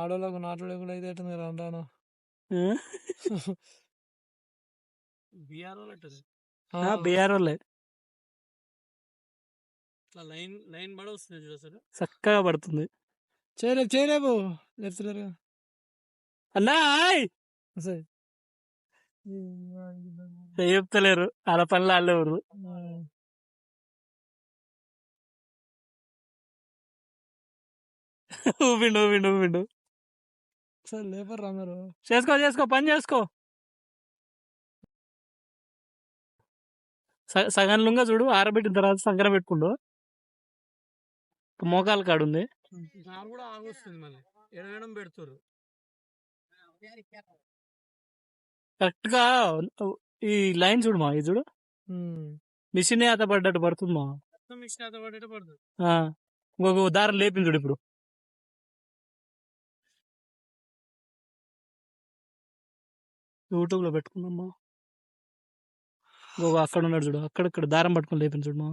ఆడోళ్ళకు నాటోళ్ళకు కూడా అయితే ఎట్టుంది రా అంటాను బీఆర్ వాళ్ళు లైన్ లైన్ పడ వస్తుంది చూడు చక్కగా పడుతుంది. చేయలేపు చేయలేపు చెప్తలేరు అన్నా చెప్తలేరు. వాళ్ళ పనులు వాళ్ళే ఊరు ఊపిండు ఊపిండు ఊపిండు. సరే లేపరు రా మీరు. చేసుకో చేసుకో పని చేసుకో. స- సగం లుంగా చూడు ఆరబెట్టిన తర్వాత సంకర పెట్టుకుండు. మోకాలు కాడు ఉంది కూడా ఆగొస్తుంది మళ్ళీ. ఎడగడం పెడుతురు కరెక్ట్గా ఈ లైన్ చూడు మా ఇది చూడు. మిషన్ అత పడ్డట్టు పడుతుంది మా. మిషన్ అత పడేట పడుతుంది ఇంకొక దారం లేపింది చూడు ఇప్పుడు. యూట్యూబ్లో పెట్టుకున్నామ్మా పెట్టుకుందమ్మా ఇంకొక అక్కడ ఉన్నాడు చూడు. అక్కడక్కడ దారం పట్టుకుని లేపింది చూడు మా.